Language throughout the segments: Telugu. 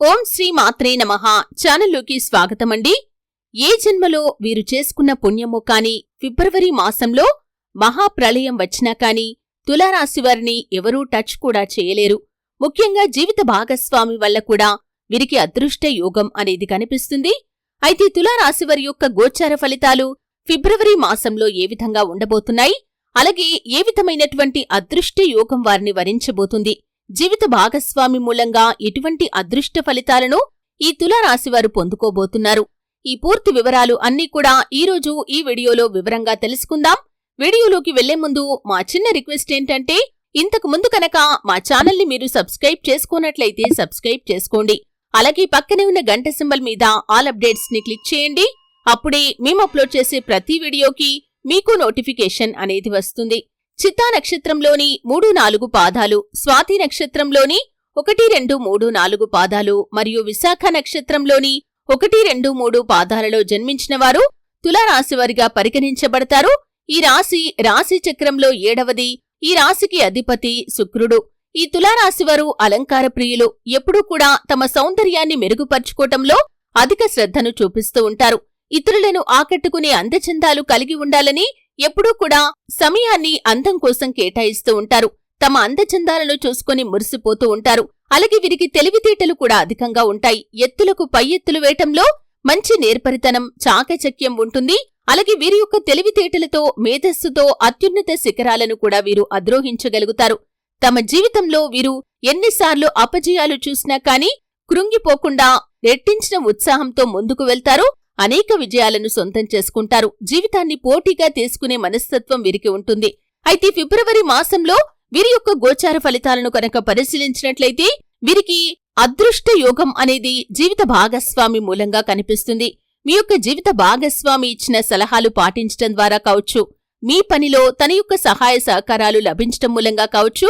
ఓం శ్రీ మాత్రే నమ. ఛానల్లోకి స్వాగతమండి. ఏ జన్మలో వీరు చేసుకున్న పుణ్యమో కాని ఫిబ్రవరి మాసంలో మహాప్రళయం వచ్చినా కాని తులారాశివారిని ఎవరూ టచ్ కూడా చేయలేరు. ముఖ్యంగా జీవిత భాగస్వామి వల్ల కూడా వీరికి అదృష్ట యోగం అనేది కనిపిస్తుంది. అయితే తులారాశివారి యొక్క గోచార ఫలితాలు ఫిబ్రవరి మాసంలో ఏ విధంగా ఉండబోతున్నాయి? అలాగే ఏ విధమైనటువంటి అదృష్ట యోగం వారిని వరించబోతుంది? జీవిత భాగస్వామి మూలంగా ఎటువంటి అదృష్ట ఫలితాలను ఈ తులారాశివారు పొందుకోబోతున్నారు. ఈ పూర్తి వివరాలు అన్నీ కూడా ఈరోజు ఈ వీడియోలో వివరంగా తెలుసుకుందాం. వీడియోలోకి వెళ్ళే ముందు మా చిన్న రిక్వెస్ట్ ఏంటంటే ఇంతకు ముందు కనుక మా ఛానల్ని మీరు సబ్స్క్రైబ్ చేసుకున్నట్లయితే సబ్స్క్రైబ్ చేసుకోండి. అలాగే పక్కనే ఉన్న గంట సింబల్ మీద ఆల్ అప్డేట్స్ని క్లిక్ చేయండి. అప్పుడే మేము అప్లోడ్ చేసే ప్రతి వీడియోకి మీకు నోటిఫికేషన్ అనేది వస్తుంది. చిత్తా నక్షత్రంలోని మూడు నాలుగు పాదాలు స్వాతి నక్షత్రంలోని ఒకటి రెండు మూడు నాలుగు పాదాలు మరియు విశాఖ నక్షత్రంలోని ఒకటి రెండు మూడు పాదాలలో జన్మించిన వారు తులారాశివారిగా పరిగణించబడతారు. ఈ రాశి రాశి చక్రంలో ఏడవది ఈ రాశికి అధిపతి శుక్రుడు. ఈ తులారాశివారు అలంకార ప్రియులు ఎప్పుడూ కూడా తమ సౌందర్యాన్ని మెరుగుపర్చుకోవటంలో అధిక శ్రద్ధను చూపిస్తూ ఉంటారు. ఇతరులను ఆకట్టుకునే అందచందాలు కలిగి ఉండాలని ఎప్పుడూ కూడా సమయాన్ని అందం కోసం కేటాయిస్తూ ఉంటారు. తమ అందచందాలను చూసుకుని మురిసిపోతూ ఉంటారు. అలాగే వీరికి తెలివితేటలు కూడా అధికంగా ఉంటాయి. ఎత్తులకు పై ఎత్తులు వేయటంలో మంచి నేర్పరితనం చాకచక్యం ఉంటుంది. అలాగే వీరి యొక్క తెలివితేటలతో మేధస్సుతో అత్యున్నత శిఖరాలను కూడా వీరు అద్రోహించగలుగుతారు తమ జీవితంలో వీరు ఎన్నిసార్లు అపజయాలు చూసినా కానీ కృంగిపోకుండా రెట్టించిన ఉత్సాహంతో ముందుకు వెళ్తారు. అనేక విజయాలను సొంతం చేసుకుంటారు. జీవితాన్ని పోటీగా తీసుకునే మనస్తత్వం వీరికి ఉంటుంది. అయితే ఫిబ్రవరి మాసంలో వీరి యొక్క గోచార ఫలితాలను కనుక పరిశీలించినట్లయితే వీరికి అదృష్ట యోగం అనేది జీవిత భాగస్వామి మూలంగా కనిపిస్తుంది. మీ యొక్క జీవిత భాగస్వామి ఇచ్చిన సలహాలు పాటించటం ద్వారా కావచ్చు మీ పనిలో తన యొక్క సహాయ సహకారాలు లభించటం మూలంగా కావచ్చు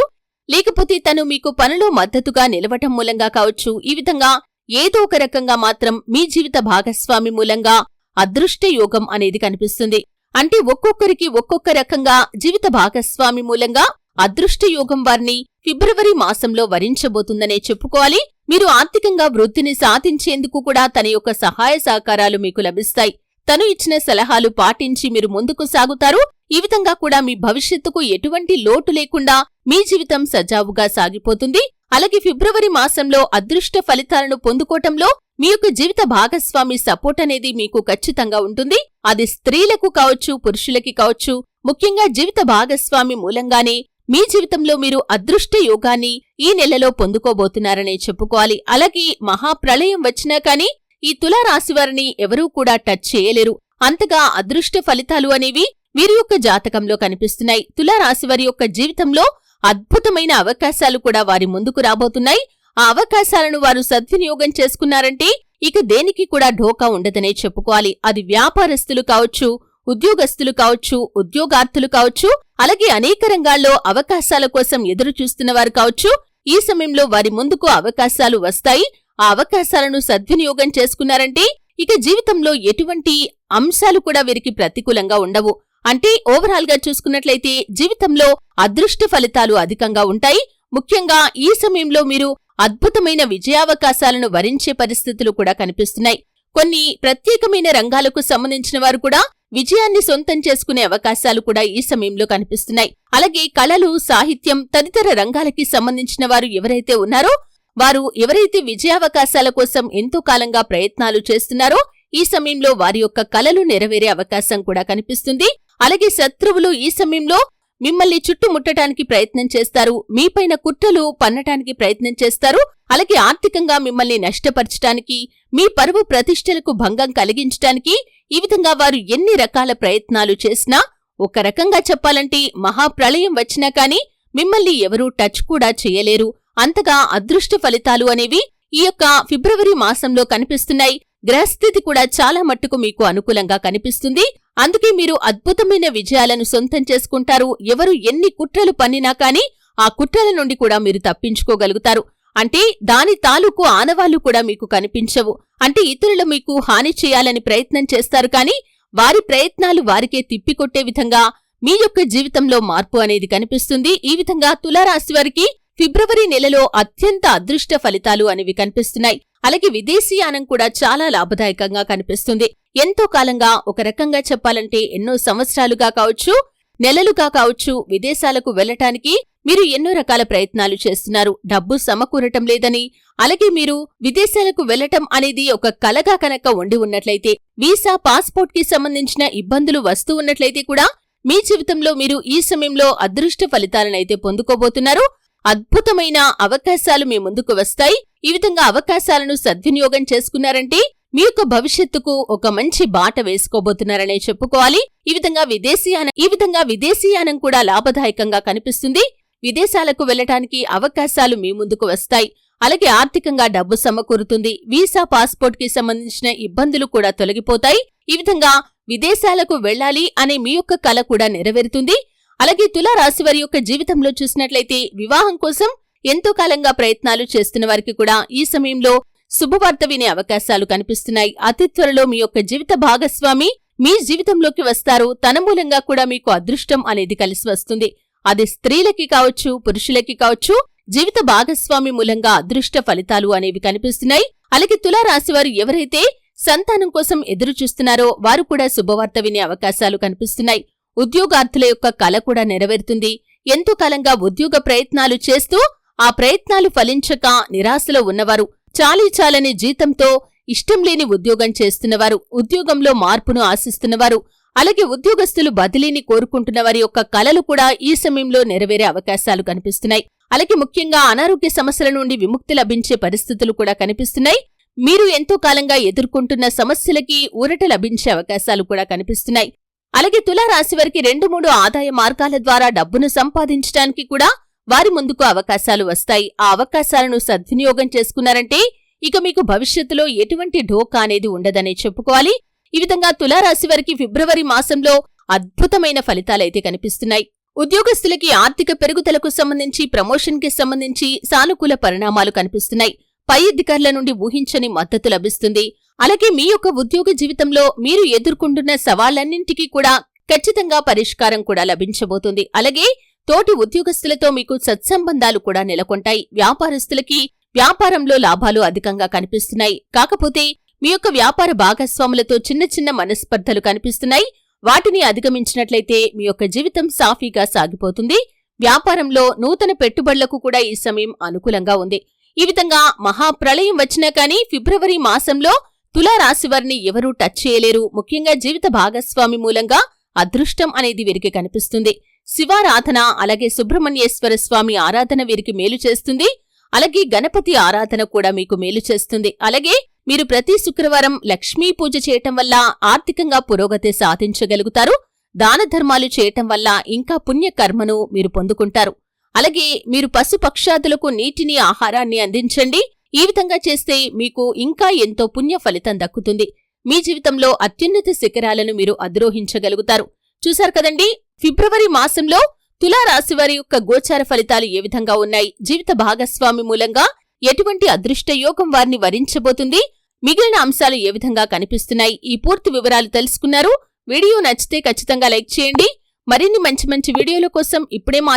లేకపోతే తను మీకు పనిలో మద్దతుగా నిలవటం మూలంగా కావచ్చు ఈ విధంగా ఏదో ఒక రకంగా మాత్రం మీ జీవిత భాగస్వామి మూలంగా అదృష్ట యోగం అనేది కనిపిస్తుంది. అంటే ఒక్కొక్కరికి ఒక్కొక్క రకంగా జీవిత భాగస్వామి మూలంగా అదృష్ట యోగం వారిని ఫిబ్రవరి మాసంలో వరించబోతుందనే చెప్పుకోవాలి. మీరు ఆర్థికంగా వృద్ధిని సాధించేందుకు కూడా తన యొక్క సహాయ సహకారాలు మీకు లభిస్తాయి. తను ఇచ్చిన సలహాలు పాటించి మీరు ముందుకు సాగుతారు. ఈ విధంగా కూడా మీ భవిష్యత్తుకు ఎటువంటి లోటు లేకుండా మీ జీవితం సజావుగా సాగిపోతుంది. అలాగే ఫిబ్రవరి మాసంలో అదృష్ట ఫలితాలను పొందుకోవటంలో మీ యొక్క జీవిత భాగస్వామి సపోర్ట్ అనేది మీకు ఖచ్చితంగా ఉంటుంది. అది స్త్రీలకు కావచ్చు పురుషులకి కావచ్చు ముఖ్యంగా జీవిత భాగస్వామి మూలంగానే మీ జీవితంలో మీరు అదృష్ట యోగాన్ని ఈ నెలలో పొందుకోబోతున్నారనే చెప్పుకోవాలి. అలాగే మహాప్రళయం వచ్చినా కానీ ఈ తులారాశివారిని ఎవరూ కూడా టచ్ చేయలేరు. అంతగా అదృష్ట ఫలితాలు అనేవి వీరి యొక్క జాతకంలో కనిపిస్తున్నాయి. తులారాశివారి యొక్క జీవితంలో అద్భుతమైన అవకాశాలు కూడా వారి ముందుకు రాబోతున్నాయి. ఆ అవకాశాలను వారు సద్వినియోగం చేసుకున్నారంటే ఇక దేనికి కూడా ఢోకా ఉండదనే చెప్పుకోవాలి. అది వ్యాపారస్తులు కావచ్చు ఉద్యోగస్తులు కావచ్చు ఉద్యోగార్థులు కావచ్చు అలాగే అనేక రంగాల్లో అవకాశాల కోసం ఎదురు చూస్తున్నవారు కావచ్చు. ఈ సమయంలో వారి ముందుకు అవకాశాలు వస్తాయి. ఆ అవకాశాలను సద్వినియోగం చేసుకున్నారంటే ఇక జీవితంలో ఎటువంటి అంశాలు కూడా వీరికి ప్రతికూలంగా ఉండవు. అంటే ఓవరాల్గా చూసుకున్నట్లయితే జీవితంలో అదృష్ట ఫలితాలు అధికంగా ఉంటాయి. ముఖ్యంగా ఈ సమయంలో మీరు అద్భుతమైన విజయావకాశాలను వరించే పరిస్థితులు కూడా కనిపిస్తున్నాయి. కొన్ని ప్రత్యేకమైన రంగాలకు సంబంధించిన వారు కూడా విజయాన్ని సొంతం చేసుకునే అవకాశాలు కూడా ఈ సమయంలో కనిపిస్తున్నాయి. అలాగే కళలు సాహిత్యం తదితర రంగాలకి సంబంధించిన వారు ఎవరైతే ఉన్నారో వారు ఎవరైతే విజయావకాశాల కోసం ఎంతో కాలంగా ప్రయత్నాలు చేస్తున్నారో ఈ సమయంలో వారి యొక్క కళలు నెరవేరే అవకాశం కూడా కనిపిస్తుంది. అలాగే శత్రువులు ఈ సమయంలో మిమ్మల్ని చుట్టుముట్టడానికి ప్రయత్నం చేస్తారు. మీపైన కుట్రలు పన్నటానికి ప్రయత్నం చేస్తారు. అలాగే ఆర్థికంగా మిమ్మల్ని నష్టపరచటానికి మీ పరువు ప్రతిష్టలకు భంగం కలిగించటానికి ఈ విధంగా వారు ఎన్ని రకాల ప్రయత్నాలు చేసినా ఒక రకంగా చెప్పాలంటే మహాప్రళయం వచ్చినా కానీ మిమ్మల్ని ఎవరూ టచ్ కూడా చేయలేరు. అంతగా అదృష్ట ఫలితాలు అనేవి ఈ యొక్క ఫిబ్రవరి మాసంలో కనిపిస్తున్నాయి. గ్రహస్థితి కూడా చాలా మట్టుకు మీకు అనుకూలంగా కనిపిస్తుంది. అందుకే మీరు అద్భుతమైన విజయాలను సొంతం చేసుకుంటారు. ఎవరు ఎన్ని కుట్రలు పన్నినా కానీ ఆ కుట్రల నుండి కూడా మీరు తప్పించుకోగలుగుతారు. అంటే దాని తాలూకు ఆనవాళ్ళు కూడా మీకు కనిపించవు. అంటే ఇతరులు మీకు హాని చేయాలని ప్రయత్నం చేస్తారు కానీ వారి ప్రయత్నాలు వారికే తిప్పికొట్టే విధంగా మీ యొక్క జీవితంలో మార్పు అనేది కనిపిస్తుంది. ఈ విధంగా తులారాశి వారికి ఫిబ్రవరి నెలలో అత్యంత అదృష్ట ఫలితాలు అనేవి కనిపిస్తున్నాయి. అలాగే విదేశీయానం కూడా చాలా లాభదాయకంగా కనిపిస్తుంది. ఎంతో కాలంగా ఒక రకంగా చెప్పాలంటే ఎన్నో సంవత్సరాలుగా కావచ్చు నెలలుగా కావచ్చు విదేశాలకు వెళ్ళటానికి మీరు ఎన్నో రకాల ప్రయత్నాలు చేస్తున్నారు. డబ్బు సమకూరటం లేదని అలాగే మీరు విదేశాలకు వెళ్ళటం అనేది ఒక కలగా కనుక ఉండి ఉన్నట్లయితే వీసా పాస్పోర్ట్కి సంబంధించిన ఇబ్బందులు వస్తూ ఉన్నట్లయితే కూడా మీ జీవితంలో మీరు ఈ సమయంలో అదృష్ట ఫలితాలనైతే పొందుకోబోతున్నారు. అద్భుతమైన అవకాశాలు మీ ముందుకు వస్తాయి. ఈ విధంగా అవకాశాలను సద్వినియోగం చేసుకున్నారంటే మీ యొక్క భవిష్యత్తుకు ఒక మంచి బాట వేసుకోబోతున్నారనే చెప్పుకోవాలి. ఈ విధంగా విదేశీయానం ఈ విధంగా విదేశీయానం కూడా లాభదాయకంగా కనిపిస్తుంది. విదేశాలకు వెళ్ళటానికి అవకాశాలు మీ ముందుకు వస్తాయి. అలాగే ఆర్థికంగా డబ్బు సమకూరుతుంది. వీసా పాస్పోర్ట్కి సంబంధించిన ఇబ్బందులు కూడా తొలగిపోతాయి. ఈ విధంగా విదేశాలకు వెళ్ళాలి అనే మీ యొక్క కల కూడా నెరవేరుతుంది. అలాగే తులారాశి వారి యొక్క జీవితంలో చూసినట్లయితే వివాహం కోసం ఎంతో కాలంగా ప్రయత్నాలు చేస్తున్న వారికి కూడా ఈ సమయంలో శుభవార్త వినే అవకాశాలు కనిపిస్తున్నాయి. అతి త్వరలో మీ యొక్క జీవిత భాగస్వామి మీ జీవితంలోకి వస్తారు. తన మూలంగా కూడా మీకు అదృష్టం అనేది కలిసి వస్తుంది. అది స్త్రీలకి కావచ్చు పురుషులకి కావచ్చు జీవిత భాగస్వామి మూలంగా అదృష్ట ఫలితాలు అనేవి కనిపిస్తున్నాయి. అలాగే తులారాశి రాశివారు ఎవరైతే సంతానం కోసం ఎదురు చూస్తున్నారో వారు కూడా శుభవార్త వినే అవకాశాలు కనిపిస్తున్నాయి. ఉద్యోగార్థుల యొక్క కల కూడా నెరవేరుతుంది. ఎంతో కాలంగా ఉద్యోగ ప్రయత్నాలు చేస్తూ ఆ ప్రయత్నాలు ఫలించక నిరాశలో ఉన్నవారు చాలీ చాలని జీతంతో ఇష్టం లేని ఉద్యోగం చేస్తున్నవారు ఉద్యోగంలో మార్పును ఆశిస్తున్నవారు అలాగే ఉద్యోగస్తులు బదిలీని కోరుకుంటున్న వారి యొక్క కలలు కూడా ఈ సమయంలో నెరవేరే అవకాశాలు కనిపిస్తున్నాయి. అలాగే ముఖ్యంగా అనారోగ్య సమస్యల నుండి విముక్తి లభించే పరిస్థితులు కూడా కనిపిస్తున్నాయి. మీరు ఎంతో కాలంగా ఎదుర్కొంటున్న సమస్యలకి ఊరట లభించే అవకాశాలు కూడా కనిపిస్తున్నాయి. అలాగే తులారాశి వారికి రెండు మూడు ఆదాయ మార్గాల ద్వారా డబ్బును సంపాదించడానికి కూడా వారి ముందుకు అవకాశాలు వస్తాయి. ఆ అవకాశాలను సద్వినియోగం చేసుకున్నారంటే ఇక మీకు భవిష్యత్తులో ఎటువంటి ఢోకా అనేది ఉండదనే చెప్పుకోవాలి. ఈ విధంగా తులారాశి వారికి ఫిబ్రవరి మాసంలో అద్భుతమైన ఫలితాలైతే కనిపిస్తున్నాయి. ఉద్యోగస్తులకి ఆర్థిక పెరుగుదలకు సంబంధించి ప్రమోషన్కి సంబంధించి సానుకూల పరిణామాలు కనిపిస్తున్నాయి. పై అధికారుల నుండి ఊహించని మద్దతు లభిస్తుంది. అలాగే మీ యొక్క ఉద్యోగ జీవితంలో మీరు ఎదుర్కొంటున్న సవాళ్ళన్నింటికీ కూడా ఖచ్చితంగా పరిష్కారం కూడా లభించబోతుంది. అలాగే తోటి ఉద్యోగస్తులతో మీకు సత్సంబంధాలు కూడా నెలకొంటాయి. వ్యాపారస్తులకి వ్యాపారంలో లాభాలు అధికంగా కనిపిస్తున్నాయి. కాకపోతే మీ యొక్క వ్యాపార భాగస్వాములతో చిన్న చిన్న మనస్పర్ధలు కనిపిస్తున్నాయి. వాటిని అధిగమించినట్లయితే మీ యొక్క జీవితం సాఫీగా సాగిపోతుంది. వ్యాపారంలో నూతన పెట్టుబడులకు కూడా ఈ సమయం అనుకూలంగా ఉంది. ఈ విధంగా మహాప్రళయం వచ్చినా కానీ ఫిబ్రవరి మాసంలో తులారాశి వారిని ఎవరూ టచ్ చేయలేరు. ముఖ్యంగా జీవిత భాగస్వామి మూలంగా అదృష్టం అనేది వీరికి కనిపిస్తుంది. శివారాధన అలాగే సుబ్రహ్మణ్యేశ్వర స్వామి ఆరాధన వీరికి మేలు చేస్తుంది. అలాగే గణపతి ఆరాధన కూడా మీకు మేలు చేస్తుంది. అలాగే మీరు ప్రతి శుక్రవారం లక్ష్మీ పూజ చేయటం వల్ల ఆర్థికంగా పురోగతి సాధించగలుగుతారు. దాన ధర్మాలు చేయటం వల్ల ఇంకా పుణ్యకర్మను మీరు పొందుకుంటారు. అలాగే మీరు పశుపక్షాదులకు నీటిని ఆహారాన్ని అందించండి. ఈ విధంగా చేస్తే మీకు ఇంకా ఎంతో పుణ్య ఫలితం దక్కుతుంది. మీ జీవితంలో అత్యున్నత శిఖరాలను మీరు అధిరోహించగలుగుతారు. చూశారు కదండి? ఫిబ్రవరి మాసంలో తులారాశి వారి యొక్క గోచార ఫలితాలు ఏ విధంగా ఉన్నాయి? జీవిత భాగస్వామి మూలంగా ఎటువంటి అదృష్ట యోగం వారిని వరించబోతుంది? మిగిలిన అంశాలు ఏ విధంగా కనిపిస్తున్నాయి? ఈ పూర్తి వివరాలు తెలుసుకున్నారు. వీడియో నచ్చితే ఖచ్చితంగా లైక్ చేయండి. మరిన్ని మంచి మంచి వీడియోల కోసం ఇప్పుడే మా